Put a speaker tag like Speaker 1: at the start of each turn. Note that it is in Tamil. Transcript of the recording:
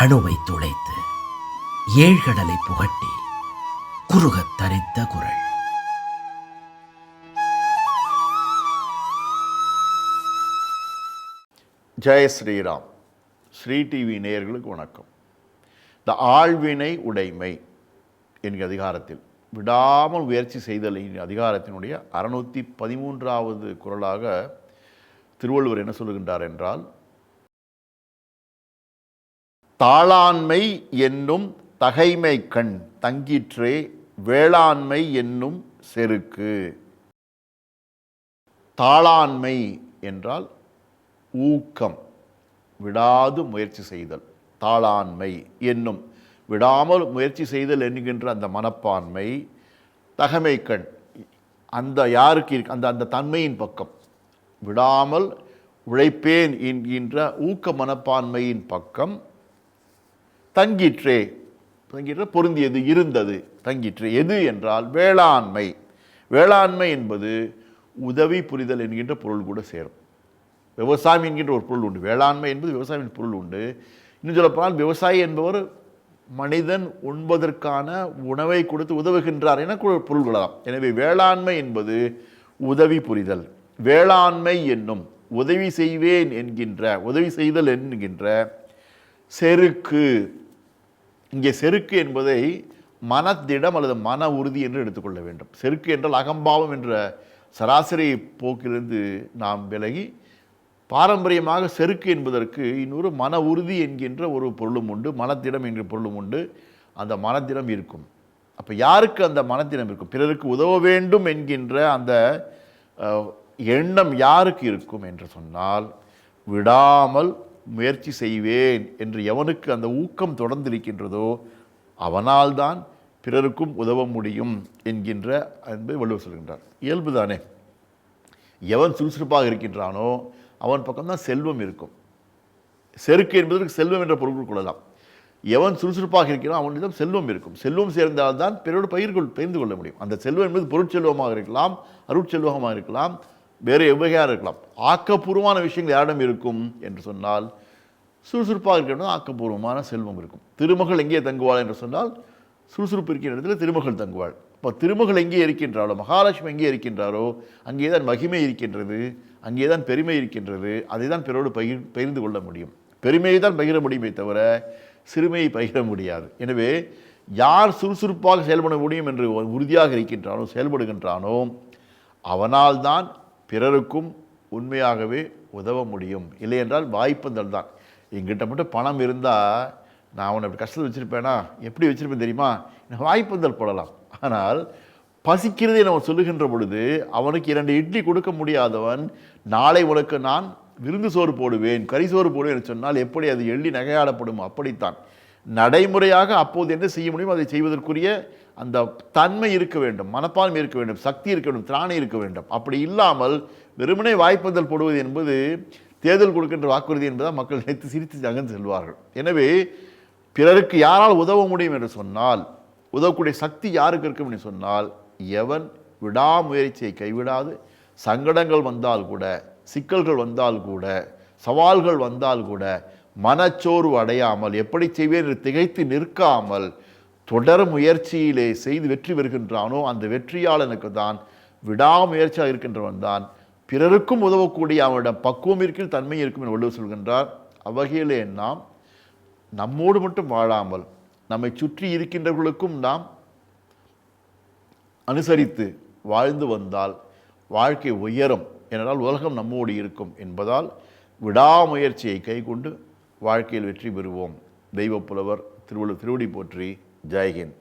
Speaker 1: அணுவை துளைத்து ஏழ்கடலை புகட்டி குறுகத் தரித்த குரல்.
Speaker 2: ஜெய ஸ்ரீராம். ஸ்ரீ டிவி நேயர்களுக்கு வணக்கம். இந்த ஆழ்வினை உடைமை என்கிற அதிகாரத்தில் விடாமல் முயற்சி செய்தல் அதிகாரத்தினுடைய அறுநூற்றி பதிமூன்றாவது குரலாக திருவள்ளுவர் என்ன சொல்லுகின்றார் என்றால் தாளாண்மை என்னும் தகைமை கண் தங்கிற்றே வேளாண்மை என்னும் செருக்கு. தாளாண்மை என்றால் ஊக்கம் விடாது முயற்சி செய்தல். தாளாண்மை என்னும் விடாமல் முயற்சி செய்தல் என்கின்ற அந்த மனப்பான்மை தகமை கண் அந்த யாருக்கு இருக்கு அந்த அந்த தன்மையின் பக்கம். விடாமல் உழைப்பேன் என்கின்ற ஊக்க மனப்பான்மையின் பக்கம் தங்கிற்றே. தங்கிற்ற பொருந்தியது இருந்தது. தங்கிற்று. எது என்றால் வேளாண்மை. வேளாண்மை என்பது உதவி புரிதல் என்கின்ற பொருள் கூட சேரும். விவசாயம் என்கின்ற ஒரு பொருள் உண்டு. வேளாண்மை என்பது விவசாயம் பொருள் உண்டு. இன்னும் சொல்லப்போனால் விவசாயி என்பவர் மனிதன் உண்பதற்கான உணவை கொடுத்து உதவுகின்றார் என கு- பொருள் கொள்ளலாம். எனவே வேளாண்மை என்பது உதவி புரிதல். வேளாண்மை என்னும் உதவி செய்வேன் என்கின்ற உதவி செய்தல் என்கின்ற செருக்கு இங்கே செருக்கு என்பதை மனத்திடம் அல்லது மன உறுதி என்று எடுத்துக்கொள்ள வேண்டும். செருக்கு என்றால் அகம்பாவம் என்ற சராசரி போக்கிலிருந்து நாம் விலகி பாரம்பரியமாக செருக்கு என்பதற்கு இன்னொரு மன உறுதி என்கின்ற ஒரு பொருளும் உண்டு மனத்திடம் என்கிற பொருளும் உண்டு அந்த மனத்திடம் இருக்கும். அப்போ யாருக்கு அந்த மனத்திடம் இருக்கும்? பிறருக்கு உதவ வேண்டும் என்கின்ற அந்த எண்ணம் யாருக்கு இருக்கும் என்று சொன்னால் விடாமல் முயற்சி செய்வேன் என்று எவனுக்கு அந்த ஊக்கம் தொடர்ந்திருக்கின்றதோ அவனால்தான் பிறருக்கும் உதவ முடியும் என்கின்ற என்பதை வள்ளுவர் சொல்கின்றார். இயல்புதானே. எவன் சுறுசுறுப்பாக இருக்கின்றானோ அவன் பக்கம்தான் செல்வம் இருக்கும். செருக்கு என்பதற்கு செல்வம் என்ற பொருள் கொள்ளலாம். எவன் சுறுசுறுப்பாக இருக்கிறான் அவனிடம் செல்வம் இருக்கும். செல்வம் சேர்ந்தால்தான் பிறரோடு பயிர்கள் பகிர்ந்து கொள்ள முடியும். அந்த செல்வம் என்பது பொருட்செல்வமாக இருக்கலாம் அருட்செல்வமாக இருக்கலாம் வேறு எவ்வகையாக இருக்கலாம். ஆக்கப்பூர்வமான விஷயங்கள் யாரிடம் இருக்கும் என்று சொன்னால் சுறுசுறுப்பாக இருக்கணும் ஆக்கப்பூர்வமான செல்வம் இருக்கும். திருமகள் எங்கே தங்குவாள் என்று சொன்னால் சுறுசுறுப்பு இருக்கிற இடத்துல திருமகள் தங்குவாள். இப்போ திருமகள் எங்கே இருக்கின்றாளோ மகாலட்சுமி எங்கே இருக்கின்றாரோ அங்கே தான் மகிமை இருக்கின்றது அங்கே தான் பெருமை இருக்கின்றது அதை தான் பிறரோடு பகிர் பகிர்ந்து கொள்ள முடியும். பெருமையை தான் பகிர முடியுமே தவிர சிறுமையை பகிர முடியாது. எனவே யார் சுறுசுறுப்பாக செயல்பட முடியும் என்று உறுதியாக இருக்கின்றானோ செயல்படுகின்றானோ அவனால்தான் பிறருக்கும் உண்மையாகவே உதவ முடியும். இல்லையென்றால் வாய்ப்பந்தல் தான் எங்கிட்ட மட்டும் பணம் இருந்தால் நான் அவனை அப்படி கஷ்டத்தில் வச்சுருப்பேனா? எப்படி வச்சுருப்பேன் தெரியுமா? நான் வாய்ப்பந்தல் போடலாம். ஆனால் பசிக்கிறதை நம்ம சொல்லுகின்ற பொழுது அவனுக்கு இரண்டு இட்லி கொடுக்க முடியாதவன் நாளை உனக்கு நான் விருந்து சோறு போடுவேன் கறி சோறு போடுவேன் என்று சொன்னால் எப்படி அது எள்ளி நகையாடப்படும்? அப்படித்தான். நடைமுறையாக அப்போது என்ன செய்ய முடியும் அதை செய்வதற்குரிய அந்த தன்மை இருக்க வேண்டும் மனப்பான்மை இருக்க வேண்டும் சக்தி இருக்க வேண்டும் திராணி இருக்க வேண்டும். அப்படி இல்லாமல் வெறுமனே வாய்ப்பந்தல் போடுவது என்பது தேர்தல் கொடுக்கின்ற வாக்குறுதி என்பதை மக்கள் நினைத்து சிரித்து அகன்று செல்வார்கள். எனவே பிறருக்கு யாரால் உதவ முடியும் என்று சொன்னால் உதவக்கூடிய சக்தி யாருக்கு இருக்கும் என்று சொன்னால் எவன் விடாமுயற்சியை கைவிடாது சங்கடங்கள் வந்தால் கூட சிக்கல்கள் வந்தால் கூட சவால்கள் வந்தால் கூட மனச்சோர்வு அடையாமல் எப்படி செய்வேன் என்று திகைத்து நிற்காமல் தொடர் முயற்சியிலே செய்து வெற்றி பெறுகின்றானோ அந்த வெற்றியாளனுக்கு தான் விடாமுயற்சியாக இருக்கின்றவன் தான் பிறருக்கும் உதவக்கூடிய அவனிடம் பக்குவம் இருக்கிற தன்மை இருக்கும் என்று வள்ளுவர் சொல்கின்றார். அவ்வகையிலே நாம் நம்மோடு மட்டும் வாழாமல் நம்மை சுற்றி இருக்கின்றவர்களுக்கும் நாம் அனுசரித்து வாழ்ந்து வந்தால் வாழ்க்கை உயரும் ஏனென்றால் உலகம் நம்மோடு இருக்கும் என்பதால் விடாமுயற்சியை கைகொண்டு வாழ்க்கையில் வெற்றி பெறுவோம். தெய்வப்புலவர் திருவள்ளுவர் திருவடி போற்றி. ஜெய்ஹிந்த்.